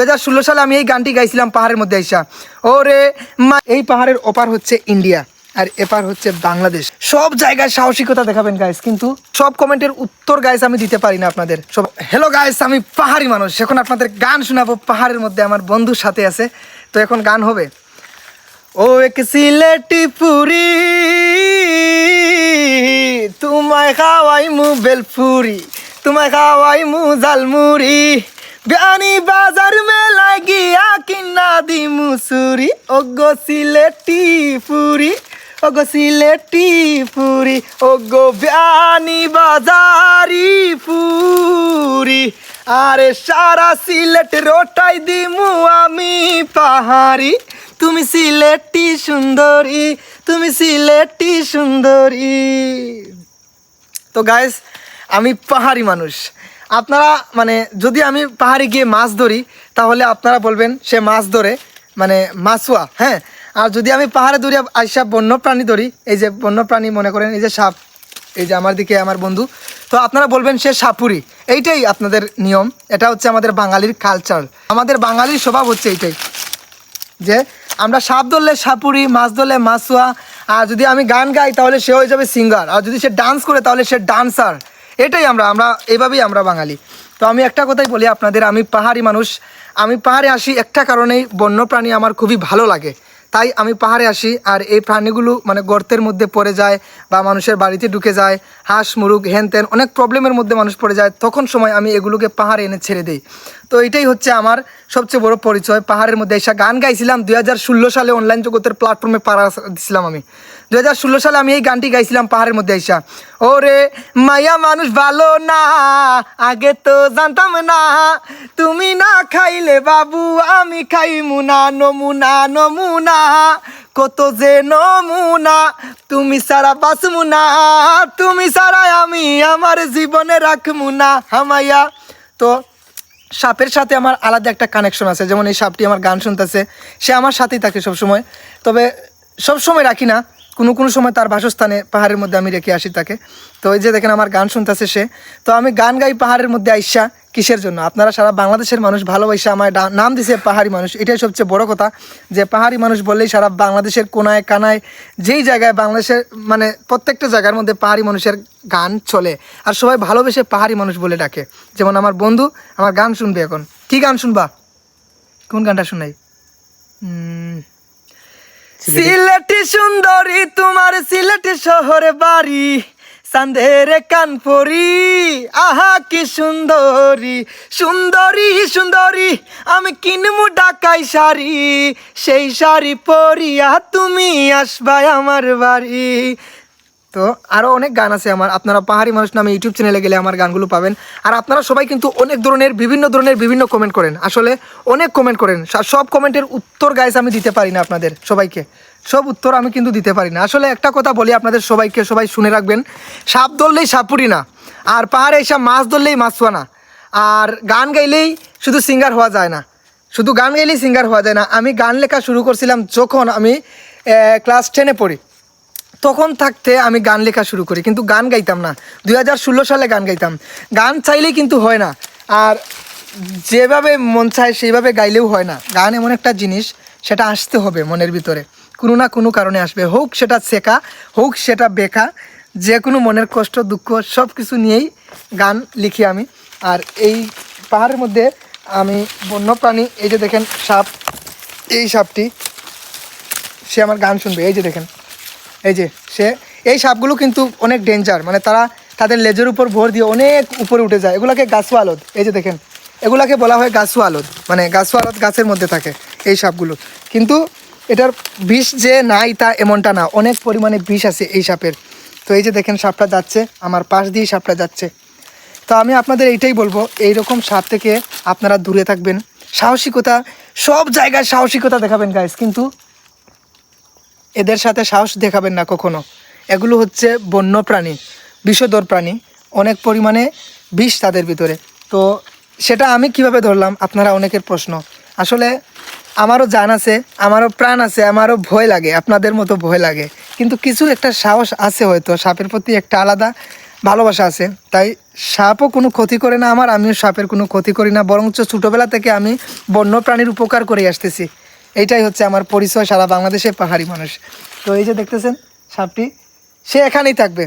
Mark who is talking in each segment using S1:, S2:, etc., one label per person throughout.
S1: দু হাজার ষোলো সালে আমি এই গানটি গাইছিলাম পাহাড়ের মধ্যে আইসা। ওরে মা, এই পাহাড়ের ওপার হচ্ছে ইন্ডিয়া আর এপার হচ্ছে বাংলাদেশ। সব জায়গায় সাহসিকতা দেখাবেন গাইস কিন্তু সব কমেন্টের উত্তর গাইস আমি দিতে পারি না আপনাদের। সব হ্যালো গাইস আমি পাহাড়ি মানুষ। এখন আপনাদের গান শোনাবো পাহাড়ের মধ্যে, আমার বন্ধুর সাথে আছে। তো এখন গান হবে। ও এক সিলেটি পুরি, তোমায় খাওয়াই মু বেলপুরি, তোমায় খাওয়াই মু জালমুড়ি বিয়ানি বাজার মেলায় গিয়া কিনা দি মুসুরি। ও গো সিলেটি পুরি, ও গো সিলেটি পুরি, ও গো বিয়ানি বাজারি পুরি। আরে সারা সিলেট রোটাই দিমু আমি পাহাড়ি। তুমি সিলেটি সুন্দরী, তুমি সিলেটি সুন্দরী। তো গাইস আমি পাহাড়ি মানুষ। আপনারা মানে যদি আমি পাহাড়ে গিয়ে মাছ ধরি, তাহলে আপনারা বলবেন সে মাছ ধরে মানে মাছুয়া হ্যাঁ? আর যদি আমি পাহাড়ে ধরি আইসা বন্য প্রাণী ধরি, এই যে বন্য প্রাণী মনে করেন, এই যে সাপ, এই যে আমার দিকে আমার বন্ধু, তো আপনারা বলবেন সে সাপুরি। এইটাই আপনাদের নিয়ম, এটা হচ্ছে আমাদের বাঙালির কালচার আমাদের বাঙালির স্বভাব হচ্ছে এইটাই, যে আমরা সাপ ধরলে সাপুরি, মাছ ধরলে মাছুয়া, আর যদি আমি গান গাই, তাহলে সে হয়ে যাবে সিঙ্গার আর যদি সে ডান্স করে, তাহলে সে ডান্সার এটাই আমরা আমরা এভাবেই আমরা বাঙালি। তো আমি একটা কথাই বলি আপনাদের, আমি পাহাড়ি মানুষ। আমি পাহাড়ে আসি একটা কারণেই বন্যপ্রাণী আমার খুবই ভালো লাগে। তাই আমি পাহাড়ে আসি আর এই প্রাণীগুলো মানে গর্তের মধ্যে পড়ে যায় বা মানুষের বাড়িতে ঢুকে যায়, হাঁস, মুরুগ হেন তেন অনেক প্রবলেমের মধ্যে মানুষ পড়ে যায়। তখন সময় আমি এগুলোকে পাহাড়ে এনে ছেড়ে দিই। তো এটাই হচ্ছে আমার সবচেয়ে বড় পরিচয়। পাহাড়ের মধ্যে এসে গান গাইছিলাম। দুই হাজার ষোলো সালে অনলাইন জগতের প্ল্যাটফর্মে পাড়া দিছিলাম আমি। দুই হাজার ষোলো সালে আমি এই গানটি গাইছিলাম পাহাড়ের মধ্যে আইসা ওরে মায়া মানুষ ভালো না, আগে তো জানতাম না। তুমি না খাইলে বাবু, আমি খাই মুনা নমুনা নমুনা। কত যে নমুনা, তুমি সারা বাসমু না। তুমি সারা আমি আমার জীবনে রাখমু না। হামাইয়া, তো সাপের সাথে আমার আলাদা একটা কানেকশন আছে। যেমন এই সাপটি আমার গান শুনতেছে, সে আমার সাথেই থাকে সবসময়। তবে সব সময় রাখি না। কোনো কোনো সময় তার বাসস্থানে পাহাড়ের মধ্যে আমি রেখে আসি তাকে। তো ওই যে দেখেন আমার গান শুনতেছে সে। তো আমি গান গাই পাহাড়ের মধ্যে আইসা কিসের জন্য? আপনারা সারা বাংলাদেশের মানুষ ভালোবাসে আমার নাম দিছে পাহাড়ি মানুষ। এটাই সবচেয়ে বড় কথা যে পাহাড়ি মানুষ বললেই সারা বাংলাদেশের কোনায় কানায় যেই জায়গায় বাংলাদেশের মানে প্রত্যেকটা জায়গার মধ্যে পাহাড়ি মানুষের গান চলে। আর সবাই ভালোবেসে পাহাড়ি মানুষ বলে ডাকে। যেমন আমার বন্ধু আমার গান শুনবে এখন। কি গান শুনবা? কোন গানটা শুনাই? সিলেটি সুন্দরী তোমার সিলেটি শহরে বাড়ি। সান্ধের কানপুরি আহা, কি সুন্দরী সুন্দরী সুন্দরী, আমি কিনমু ডাকাই শাড়ি। সেই শাড়ি পরিয়া তুমি আসবাই আমার বাড়ি। তো আরও অনেক গান আছে আমার। আপনারা পাহাড়ি মানুষ নামে ইউটিউব চ্যানেলে গেলে আমার গানগুলো পাবেন। আর আপনারা সবাই কিন্তু অনেক ধরনের, বিভিন্ন ধরনের, বিভিন্ন কমেন্ট করেন। আসলে অনেক কমেন্ট করেন। সব কমেন্টের উত্তর গাইস আমি দিতে পারি না আপনাদের, সবাইকে। সব উত্তর আমি কিন্তু দিতে পারি না। আসলে একটা কথা বলি আপনাদের সবাইকে, সবাই শুনে রাখবেন। সাপ ধরলেই সাপুরি না। আর পাহাড়ে এসে মাছ ধরলেই মাছুয়া না। আর গান গাইলেই শুধু সিঙ্গার হওয়া যায় না। শুধু গান গাইলেই সিঙ্গার হওয়া যায় না। আমি গান লেখা শুরু করছিলাম যখন আমি ক্লাস টেনে পড়ি। তখন থাকতে আমি গান লেখা শুরু করি, কিন্তু গান গাইতাম না। দু হাজার ষোলো সালে গান গাইতাম। গান চাইলেই কিন্তু হয় না। আর যেভাবে মন চায় সেইভাবে গাইলেও হয় না। গান এমন একটা জিনিস, সেটা আসতে হবে মনের ভিতরে। কোনো না কোনো কারণে আসবে। হোক সেটা শেখা, হোক সেটা বেকা যে কোনো মনের কষ্ট, দুঃখ সব কিছু নিয়েই গান লিখি আমি। আর এই পাহাড়ের মধ্যে আমি বন্যপ্রাণী, এই যে দেখেন সাপ, এই সাপটি, সে আমার গান শুনবে। এই যে দেখেন। এই যে, সে, এই সাপগুলো কিন্তু অনেক ডেঞ্জার মানে তারা তাদের লেজের উপর ভর দিয়ে অনেক উপরে উঠে যায়। এগুলাকে গাছুয়া আলোদ। এই যে দেখেন, এগুলাকে বলা হয় গাছুয়া আলোদ মানে গাছুয়া আলোদ গাছের মধ্যে থাকে এই সাপগুলো। কিন্তু এটার বিষ যে নাই তা এমনটা না, অনেক পরিমাণে বিষ আছে এই সাপের। তো এই যে দেখেন, সাপটা যাচ্ছে, আমার পাশ দিয়ে সাপটা যাচ্ছে। তো আমি আপনাদের এইটাই বলব এই রকম সাপ থেকে আপনারা দূরে থাকবেন। সাহসিকতা, সব জায়গায় সাহসিকতা দেখাবেন গাইস কিন্তু এদের সাথে সাহস দেখাবেন না কখনো। এগুলো হচ্ছে বন্য প্রাণী, বিষধর প্রাণী, অনেক পরিমাণে বিষ তাদের ভিতরে। তো সেটা আমি কীভাবে ধরলাম? আপনারা অনেকের প্রশ্ন। আসলে আমারও জান আছে, আমারও প্রাণ আছে, আমারও ভয় লাগে, আপনাদের মতো ভয় লাগে। কিন্তু কিছু একটা সাহস আছে হয়তো, সাপের প্রতি একটা আলাদা ভালোবাসা আছে। তাই সাপও কোনো ক্ষতি করে না আমার, আমিও সাপের কোনো ক্ষতি করি না, বরঞ্চ ছোটোবেলা থেকে আমি বন্য প্রাণীর উপকার করে আসতেছি। এইটাই হচ্ছে আমার পরিচয়, সারা বাংলাদেশের পাহাড়ি মানুষ। তো এই যে দেখতেছেন সাপটি, সে এখানেই থাকবে।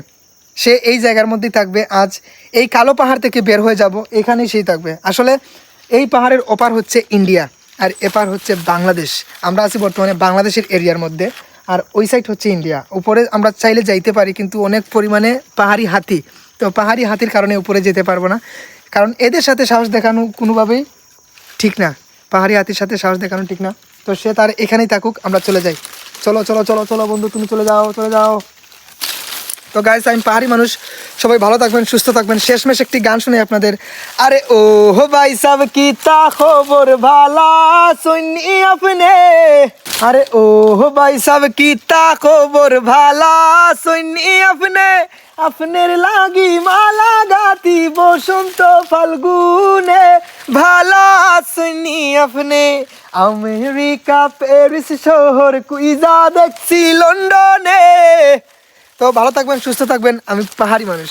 S1: সে এই জায়গার মধ্যেই থাকবে। আজ এই কালো পাহাড় থেকে বের হয়ে যাব, এখানেই সেই থাকবে। আসলে এই পাহাড়ের ওপার হচ্ছে ইন্ডিয়া, আর এপার হচ্ছে বাংলাদেশ। আমরা আছি বর্তমানে বাংলাদেশের এরিয়ার মধ্যে, আর ওই সাইড হচ্ছে ইন্ডিয়া। উপরে আমরা চাইলে যাইতে পারি, কিন্তু অনেক পরিমাণে পাহাড়ি হাতি। তো পাহাড়ি হাতির কারণে উপরে যেতে পারব না। কারণ এদের সাথে সাহস দেখানো কোনোভাবেই ঠিক না। পাহাড়ি হাতির সাথে সাহস দেখানো ঠিক না। তো সে তার এখানেই থাকুক, আমরা চলে যাই। চলো চলো চলো চলো বন্ধু, তুমি চলে যাও চলে যাও। তো গাইস আমি পাহাড়ি মানুষ, সবাই ভালো থাকবেন, সুস্থ থাকবেন। শেষমেশ একটি গান শুনে আপনাদের। আরে ও হো ভাই, সাব কি তা খবর ভালা? শুনি আপনি। আরে ও হো ভাই, সাব কি তা খবর ভালা? শুনি আপনি। আপনার লাগি মালা গাতি বসন্ত ফাল্গুনে। ভালা, শুনি আপনি। আমেরিকা প্যারিস শহর কুইজা দেখছি লন্ডনে। তো ভালো থাকবেন সুস্থ থাকবেন আমি পাহাড়ি মানুষ।